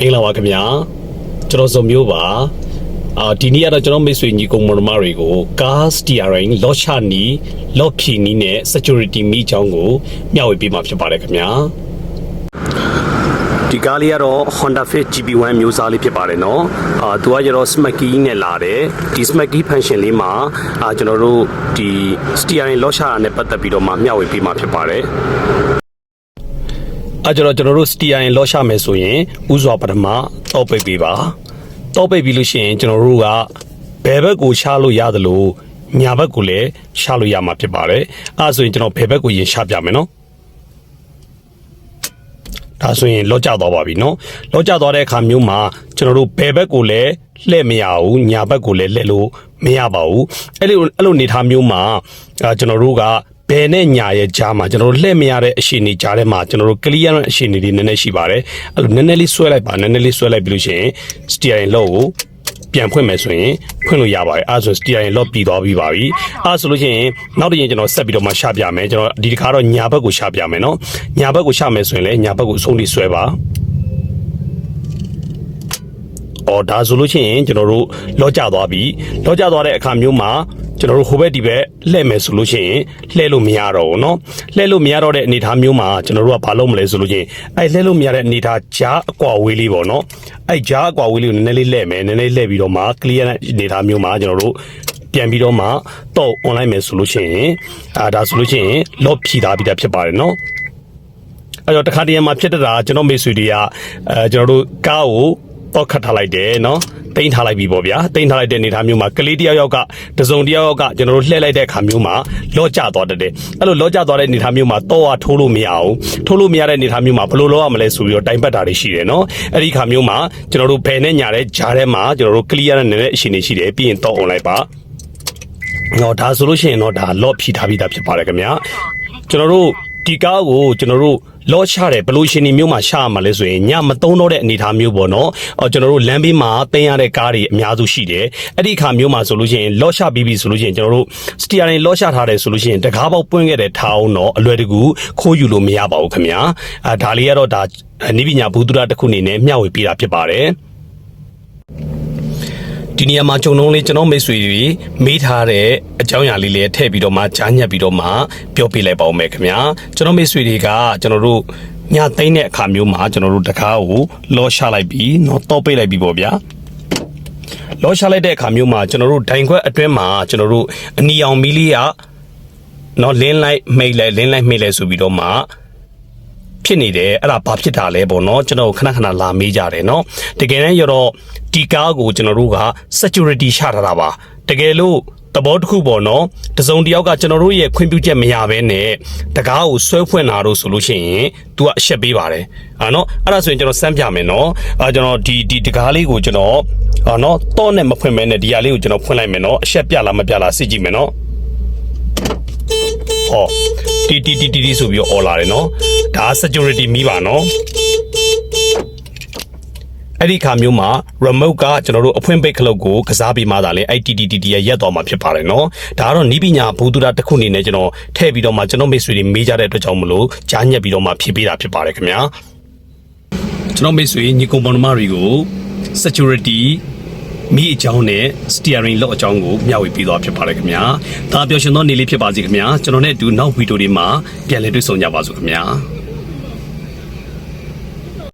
မင်္ဂလာပါခင်ဗျာကျွန်တော်စုံမျိုးပါအာဒီနေ့ကတော့ကျွန်တော်မိတ်ဆွေညီကောင်မောင်နှမတွေကို gas steering လော့ချနီလော့ဖြီနီနဲ့ security မိချောင်းကိုမျှဝေပေးမှာဖြစ်ပါတယ်ခင်ဗျာဒီကားလေးကတော့ Honda Fit GP1 မျိုးစားလေးဖြစ်ပါတယ်เนาะအာသူကကျတော့ smacky နဲ့လာတယ်ဒီ smacky function လေးမှာအာကျွန်တော်တို့ဒီ steering လော့ချတာနဲ့ပတ်သက်ပြီးတော့မှမျှဝေပေးမှာဖြစ်ပါတယ် အဲကျွန်တော်ကျွန်တော်တို့စတီယာရင်လော့ချမယ်ဆိုရင်ဥစွာပထမတောက်ပိတ်ပေးပါတောက်ပိတ်ပြီးလို့ရှိရင်ကျွန်တော်တို့ကဘယ်ဘက်ကိုရှာလို့ရတယ်လို့ညာဘက်ကိုလည်းရှာလို့ရမှာဖြစ်ပါတယ်အဲဆိုရင်ကျွန်တော်ဘယ်ဘက်ကိုရင်ရှာပြမယ်နော်ဒါဆိုရင်လော့ကျသွားပါပြီနော်လော့ကျသွားတဲ့အခါမျိုးမှာကျွန်တော်တို့ဘယ်ဘက်ကိုလည်းလှည့်မရဘူးညာဘက်ကိုလည်းလှည့်လို့မရပါဘူးအဲ့လိုအဲ့လိုနေထားမျိုးမှာအာကျွန်တော်တို့က ဘယ်နဲ့ညာရဲ့ကြားမှာကျွန်တော်တို့လှည့်မရတဲ့အရှိနေကြားထဲမှာကျွန်တော်တို့ clear အရှိနေလေးနည်းနည်းရှိပါတယ်အဲ့လိုနည်းနည်းလေးဆွဲလိုက်ပါနည်းနည်းလေးဆွဲလိုက်ပြီးလို့ရှိရင် steering lock ကိုပြန်ဖွင့်မယ်ဆိုရင်ဖွင့်လို့ရပါတယ်အဲဆို steering lock ပြီးသွားပြီးပါပြီအဲဆိုလို့ရှိရင်နောက်တစ်ရင်ကျွန်တော်ဆက်ပြီးတော့မှရှာပြမယ်ကျွန်တော်ဒီတစ်ခါတော့ညာဘက်ကိုရှာပြမယ်နော်ညာဘက်ကိုရှာမယ်ဆိုရင်လည်းညာဘက်ကိုအဆုံးထိဆွဲပါအော်ဒါဆိုလို့ရှိရင်ကျွန်တော်တို့လော့ကျသွားပြီလော့ကျသွားတဲ့အခါမျိုးမှာ ကျွန်တော်တို့ဟိုဘက်ဒီဘက်လှည့်မယ်ဆိုလို့ရှိရင်လှည့်လို့မရတော့ဘူးเนาะလှည့်လို့မရတော့တဲ့အနေအထားမျိုးမှာကျွန်တော်တို့ကဘာလုပ်မလဲဆိုလို့ရှိရင်အဲလှည့်လို့မရတဲ့အနေအထားကြားအကွာဝေးလေးပေါ့เนาะအဲကြားအကွာဝေးလေးကိုနည်းနည်းလေးလှည့်မယ်နည်းနည်းလေးလှည့်ပြီးတော့မှ clear တဲ့အနေအထားမျိုးမှာကျွန်တော်တို့ပြန်ပြီးတော့မှတော့ online မယ်ဆိုလို့ရှိရင်အာဒါဆိုလို့ရှိရင် lock ဖြီးထားပြီးသားဖြစ်ပါတယ်เนาะ အဲ့တော့တခါတည်းမှာဖြစ်တတ်တာကျွန်တော်မိတ်ဆွေတွေကအဲကျွန်တော်တို့ကားကို တော့ခတ်ထားလိုက်တယ်နော်တိန်းထားလိုက်ပြီပေါ့ဗျာတိန်းထားလိုက်တဲ့အနေအထားမျိုးမှာကလေးတယောက်ယောက်ကတစုံတယောက်ယောက်ကကျွန်တော်တို့လှည့်လိုက်တဲ့အခါမျိုးမှာလော့ကျသွားတတ်တယ်အဲ့လိုလော့ကျသွားတဲ့အနေအထားမျိုးမှာတော့ဟာထိုးလို့မရအောင်ထိုးလို့မရတဲ့အနေအထားမျိုးမှာဘယ်လိုလုပ်ရမလဲဆိုပြီးတော့တိုင်ပတ်တာတွေရှိတယ်နော်အဲ့ဒီခါမျိုးမှာကျွန်တော်တို့ဘယ်နဲ့ညာတဲ့ဂျားထဲမှာကျွန်တော်တို့ clear နဲ့နည်းနည်းအရှင်နေရှိတယ်ပြီးရင်တော့ online ပါတော့ဒါဆိုလို့ရှိရင်တော့ဒါ lock ဖြီထားပြီးသားဖြစ်ပါတယ်ခင်ဗျာကျွန်တော်တို့ဒီကားကိုကျွန်တော်တို့ လော့ချတယ်ဘယ်လိုရှင်ဒီမျိုးမှာရှာရမှာလဲဆိုရင်ညမသုံးတော့တဲ့အနေအထားမျိုးပေါ့နော်အော်ကျွန်တော်တို့လမ်းဘေးမှာတင်ရတဲ့ကားတွေအများစုရှိတယ်အဲ့ဒီခါမျိုးမှာဆိုလို့ရှိရင်လော့ချပြီးပြီဆိုလို့ရှိရင်ကျွန်တော်တို့စတီယာရင်လော့ချထားတယ်ဆိုလို့ရှိရင်တကားပေါက်ပွင့်ခဲ့တဲ့ထားအောင်တော့အလွယ်တကူခိုးယူလို့မရပါဘူးခင်ဗျာအာဒါလေးကတော့ဒါနိပညာဘူတုဒတစ်ခုအနေနဲ့မျှဝေပေးတာဖြစ်ပါတယ် ဒီနေရာမှာဂျုံလုံးလေးကျွန်တော်မိတ်ဆွေတွေမေးထားတဲ့အကြောင်းအရာလေးလေးထည့်ပြီးတော့မှကြားညက်ပြီးတော့မှပြောပြလိုက်ပါဦးမယ်ခင်ဗျာကျွန်တော်မိတ်ဆွေတွေကကျွန်တော်တို့ညသိမ့်တဲ့အခါမျိုးမှာကျွန်တော်တို့တကားကိုလော့ချလိုက်ပြီးတော့တော့ပိတ်လိုက်ပြီးပေါ့ဗျာလော့ချလိုက်တဲ့အခါမျိုးမှာကျွန်တော်တို့ဒိုင်ခွက်အတွင်းမှာကျွန်တော်တို့အနီအောင်မီလီကနော်လင်းလိုက်မိတ်လိုက်လင်းလိုက်မိတ်လိုက်ဆိုပြီးတော့မှ ဖြစ်နေတယ်အဲ့ဒါဘာဖြစ်တာလဲပေါ့နော်ကျွန်တော်ခဏခဏလာမေးကြတယ်နော်တကယ်တမ်းရတော့ဒီကားကိုကျွန်တော်တို့က security ချထားတာပါတကယ်လို့တဘောတစ်ခုပေါ့နော်တစုံတစ်ယောက်ကကျွန်တော်တို့ရဲ့ခွင့်ပြုချက်မရဘဲနဲ့တကားကိုဆွဲဖွင့်လာတော့ဆိုလို့ရှိရင် तू ကအရှက်ပေးပါတယ်အာနော်အဲ့ဒါဆိုရင်ကျွန်တော်စမ်းပြမယ်နော်အာကျွန်တော်ဒီဒီတကားလေးကိုကျွန်တော်အာနော်တော့နဲ့မဖွင့်မဲနဲ့ဒီဟာလေးကိုကျွန်တော်ဖွင့်လိုက်မယ်နော်အရှက်ပြလားမပြလားစစ်ကြည့်မယ်နော် ဟောတီတီတီတီဆိုပြီးတော့អော်လာတယ်နော်ဒါ security မိပါနော်အဲ့ဒီခါမျိုးမှာ remote ကကျွန်တော်တို့အဖွင့်ပိတ်ခလုတ်ကိုကစားပြီးမှသာလေအဲ့ TTTT ရဲ့ရက်သွားမှာဖြစ်ပါတယ်နော်ဒါကတော့နီးပညာဘူတုဒတစ်ခုအနေနဲ့ကျွန်တော်ထည့်ပြီးတော့မှကျွန်တော်မိတ်ဆွေတွေမေးကြတဲ့အတွက်ကြောင့်မလို့ကြားညက်ပြီးတော့မှဖြည့်ပေးတာဖြစ်ပါတယ်ခင်ဗျာကျွန်တော်မိတ်ဆွေညီကွန်ပေါ်နမတွေကို security မိအကြောင်းနဲ့ steering lock အကြောင်းကိုမျှဝေပေးသွားဖြစ်ပါတယ်ခင်ဗျာဒါပျော်ရွှင်သောနေ့လေးဖြစ်ပါစေခင်ဗျာကျွန်တော်နဲ့အတူနောက်ဗီဒီယိုတွေမှာပြန်လည်တွေ့ဆုံကြပါစို့ခင်ဗျာ